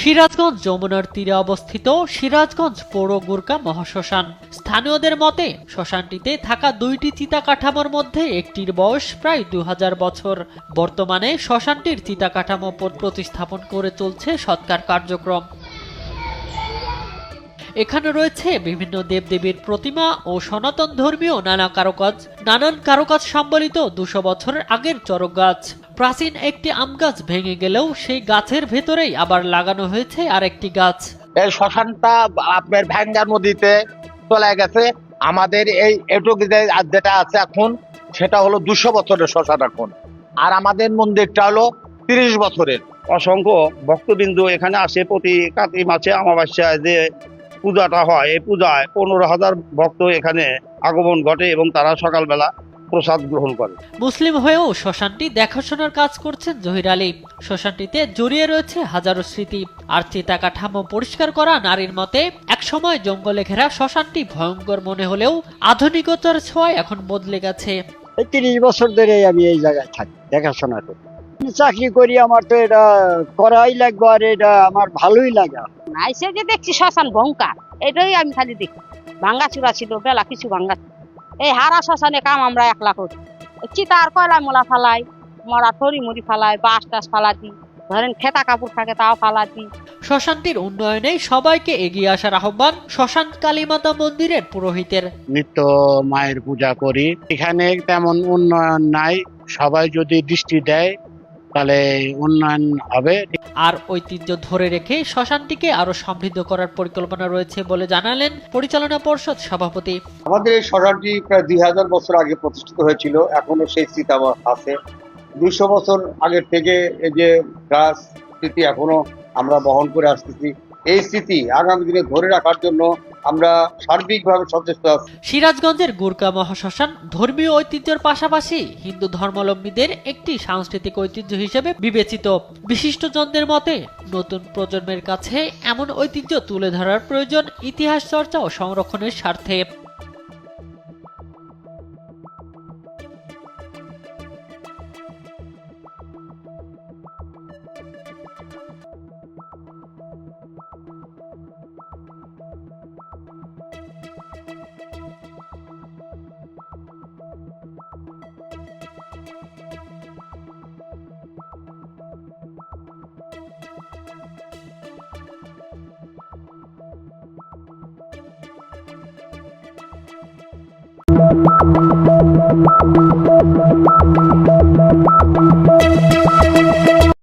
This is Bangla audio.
সিরাজগঞ্জ যমুনার তীরে অবস্থিত সিরাজগঞ্জ পৌর গুরকা মহাশ্মশান। স্থানীয়দের মতে, শ্মশানটিতে থাকা দুইটি চিতা কাঠামোর মধ্যে একটির বয়স প্রায় দু হাজার বছর। বর্তমানে শ্মশানটির চিতা কাঠামো প্রতিস্থাপন করে চলছে সৎকার কার্যক্রম। এখানে রয়েছে বিভিন্ন দেবদেবীর প্রতিমা ও সনাতন ধর্মীয় নানা কারুকাজ। নানান কারুকাজ সম্বলিত দুশো বছরের আগের চরক গাছ। প্রাচীন একটি আম গাছ ভেঙে গেলেও সেই গাছের ভেতরেই আবার লাগানো হয়েছে আরেকটি গাছ। এই শ্মশানটা আপনার ভ্যাঙ্গার নদীতে চলে গেছে। আমাদের এই এটুক যেটা আছে এখন সেটা হলো দুশো বছরের শ্মশান এখন। আর আমাদের মন্দিরটা হলো তিরিশ বছরের। অসংখ্য ভক্তবিন্দু এখানে আসে প্রতি কাতি মাসে অমাবস্যায় যে পূজাটা হয় এই পূজায় পনেরো হাজার ভক্ত এখানে আগমন ঘটে এবং তারা সকালবেলা প্রসাদ গ্রহণ করে মুসলিম হয়েও শ্মশানটি দেখাশোনার কাজ করছেন জহির আলী। শ্মশানটিতে জড়িয়ে রয়েছে হাজারো স্মৃতি। আর চিতা কাঠামো পরিষ্কার করা নারীর মতে একসময় জঙ্গলে ঘেরা শ্মশানটি ভয়ঙ্কর মনে হলেও আধুনিকতার ছোঁয়ায় এখন বদলে গেছে। এই তিরিশ বছর ধরে আমি এই জায়গায় থাকি দেখাশোনা করি। চাকরি করি আমার তো এটা করাই লাগবে আর এটা আমার ভালোই লাগে। আইসে যে দেখছি শ্মশান ভঙ্কার এটাই আমি খালি দেখি। ভাঙ্গা চূড়া ছিল বেলা কিছু ভাঙ্গা। এই হারা শ্মশানে কাম আমরা একলা করি। চিতার কয়লা মোলা ফালাই মরা থরি মুড়ি ফালাই বাঁশ টাস ফালা দিই ধরেন খেতা কাপড় থাকে তাও ফালা দিই শ্মশানটির উন্নয়নে সবাইকে এগিয়ে আসার আহ্বান শ্মশান কালীমাতা মন্দিরের পুরোহিতের। নিত্য মায়ের পূজা করি। এখানে তেমন উন্নয়ন নাই। সবাই যদি দৃষ্টি দেয় তাহলে উন্নয়ন হবে। আর ঐতিহ্য ধরে রেখে শ্মশানটিকে আরও সমৃদ্ধ করার পরিকল্পনা রয়েছে বলে জানালেন পরিচালনা পর্ষদ সভাপতি। আমাদের এই শহরটি প্রায় দুই হাজার বছর আগে প্রতিষ্ঠিত হয়েছিল। এখনও সেই স্মৃতি আছে। দুইশো বছর আগের থেকে এই যে গাছ স্মৃতি এখনও আমরা বহন করে আসতেছি। এই স্মৃতি আগামী দিনে ধরে রাখার জন্য আমরা সার্বিকভাবে সচেষ্ট আছি। সিরাজগঞ্জের গুরকা মহাশ্মশান ধর্মীয় ঐতিহ্যের পাশাপাশি হিন্দু ধর্মাবলম্বীদের একটি সাংস্কৃতিক ঐতিহ্য হিসেবে বিবেচিত। বিশিষ্টজনদের মতে, নতুন প্রজন্মের কাছে এমন ঐতিহ্য তুলে ধরার প্রয়োজন ইতিহাস চর্চা ও সংরক্ষণের স্বার্থে।